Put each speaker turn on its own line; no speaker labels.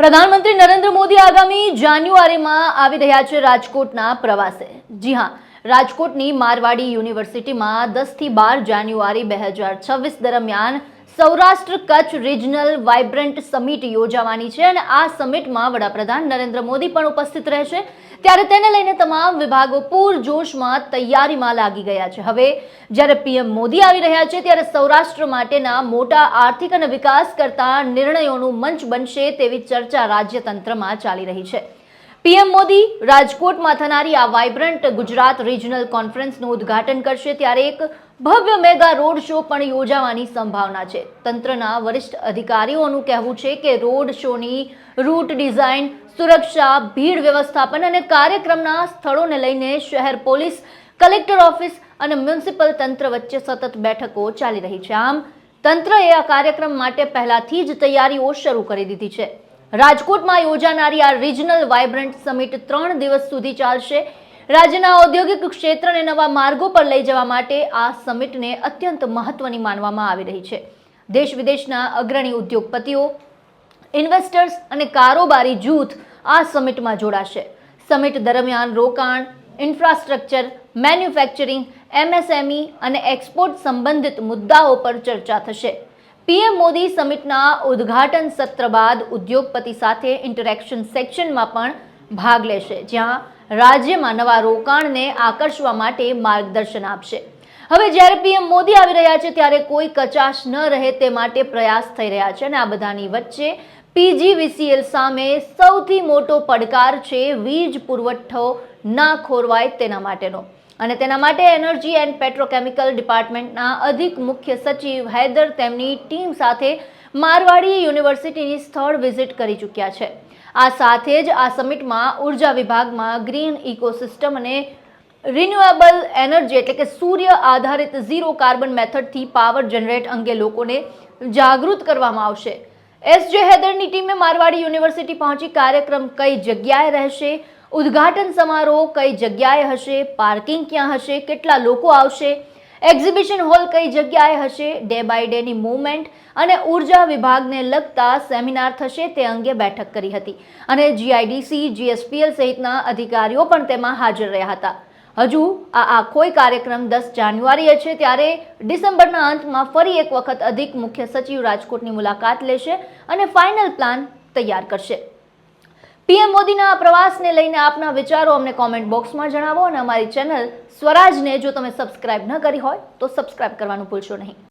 પ્રધાનમંત્રી નરેન્દ્ર મોદી આગામી જાન્યુઆરીમાં આવી રહ્યા છે રાજકોટના પ્રવાસે. જી હા, રાજકોટની મારવાડી યુનિવર્સિટીમાં દસથી બાર જાન્યુઆરી બે હજાર છવ્વીસ દરમિયાન Saurashtra Kutch regional vibrant summit યોજાવાની છે અને આ સમિટમાં વડાપ્રધાન નરેન્દ્ર મોદી પણ ઉપસ્થિત રહેશે. ત્યારે તેને લઈને તમામ વિભાગો પૂરજોશમાં તૈયારીમાં લાગી ગયા છે. હવે જ્યારે પીએમ મોદી આવી રહ્યા છે, ત્યારે સૌરાષ્ટ્ર માટેના મોટા આર્થિક અને વિકાસ કરતા નિર્ણયોનું મંચ બનશે તેવી ચર્ચા રાજ્યતંત્રમાં ચાલી રહી છે. પીએમ મોદી રાજકોટમાં થનારી આ વાઇબ્રન્ટ ગુજરાત રિજનલ કોન્ફરન્સનું ઉદ્ઘાટન કરશે ત્યારે એક ભવ્ય મેગા રોડ શો પણ યોજાવાની સંભાવના છે. તંત્રના વરિષ્ઠ અધિકારીઓનું કહેવું છે કે રોડ શોની રૂટ ડિઝાઇન, સુરક્ષા, ભીડ વ્યવસ્થાપન અને કાર્યક્રમના સ્થળોને લઈને શહેર પોલીસ, કલેક્ટર ઓફિસ અને મ્યુનિસિપલ તંત્ર વચ્ચે સતત બેઠકો ચાલી રહી છે. આમ, તંત્રએ આ કાર્યક્રમ માટે પહેલાથી જ તૈયારીઓ શરૂ કરી દીધી છે. રાજકોટમાં યોજાનારી આ રિજનલ વાઇબ્રન્ટ સમિટ ત્રણ દિવસ સુધી ચાલશે. રાજ્યના ઔદ્યોગિક ક્ષેત્રને નવા માર્ગો પર લઈ જવા માટે આ સમિટને અત્યંત મહત્વની માનવામાં આવી રહી છે. દેશ વિદેશના અગ્રણી ઉદ્યોગપતિઓ ઇન્વેસ્ટર્સ અને કારોબારી જૂથ આ સમિટમાં જોડાશે. સમિટ દરમિયાન રોકાણ ઇન્ફ્રાસ્ટ્રક્ચર મેન્યુફેક્ચરિંગ એમએસએમઈ અને એક્સપોર્ટ સંબંધિત મુદ્દાઓ પર ચર્ચા થશે. પીએમ મોદી સમિટના ઉદ્ઘાટન સત્ર બાદ ઉદ્યોગપતિ સાથે ઇન્ટરેક્શન સેક્શનમાં પણ ભાગ લેશે, જ્યાં રાજ્યમાં નવા રોકાણને આકર્ષવા માટે માર્ગદર્શન આપશે. હવે જ્યારે પીએમ મોદી આવી રહ્યા છે, ત્યારે કોઈ કચાશ ન રહે તે માટે પ્રયાસ થઈ રહ્યા છે અને આ બધાની વચ્ચે પીજીવીસીએલ સામે સૌથી મોટો પડકાર છે વીજ પુરવઠો ના ખોરવાય તેના માટેનો. અને તેના માટે એનર્જી એન્ડ પેટ્રોકેમિકલ ડિપાર્ટમેન્ટના અધિક મુખ્ય સચિવ હૈદર તેમની ટીમ સાથે મારવાડી યુનિવર્સિટીની સ્થળ વિઝિટ કરી ચૂક્યા છે. આ સાથે જ આ સમિટમાં ઊર્જા વિભાગમાં ગ્રીન ઇકોસિસ્ટમ અને રિન્યુએબલ એનર્જી એટલે કે સૂર્ય આધારિત ઝીરો કાર્બન મેથડથી પાવર જનરેટ અંગે લોકોને જાગૃત કરવામાં આવશે. એસ જે હૈદરની ટીમે મારવાડી યુનિવર્સિટી પહોંચી કાર્યક્રમ કઈ જગ્યાએ રહેશે? ઉદ્ઘાટન સમારોહ કઈ જગ્યાએ હશે? પાર્કિંગ ક્યાં હશે? કેટલા લોકો આવશે? એક્ઝિબિશન હોલ કઈ જગ્યાએ હશે? ડે બાય ડેની મૂવમેન્ટ અને ઊર્જા વિભાગને લગતા સેમિનાર થશે તે અંગે બેઠક કરી હતી. અને જીઆઈડીસી જીએસપીએલ સહિતના અધિકારીઓ પણ તેમાં હાજર રહ્યા હતા. હજુ આ આખોય કાર્યક્રમ દસ જાન્યુઆરીએ છે ત્યારે ડિસેમ્બરના અંતમાં ફરી એક વખત અધિક મુખ્ય સચિવ રાજકોટની મુલાકાત લેશે અને ફાઇનલ પ્લાન તૈયાર કરશે. પીએમ મોદીના પ્રવાસને લઈને આપના વિચારો અમને કોમેન્ટ બોક્સમાં જણાવો અને અમારી ચેનલ સ્વરાજને જો તમે સબસ્ક્રાઇબ ન કરી હોય તો સબસ્ક્રાઇબ કરવાનું ભૂલશો નહીં.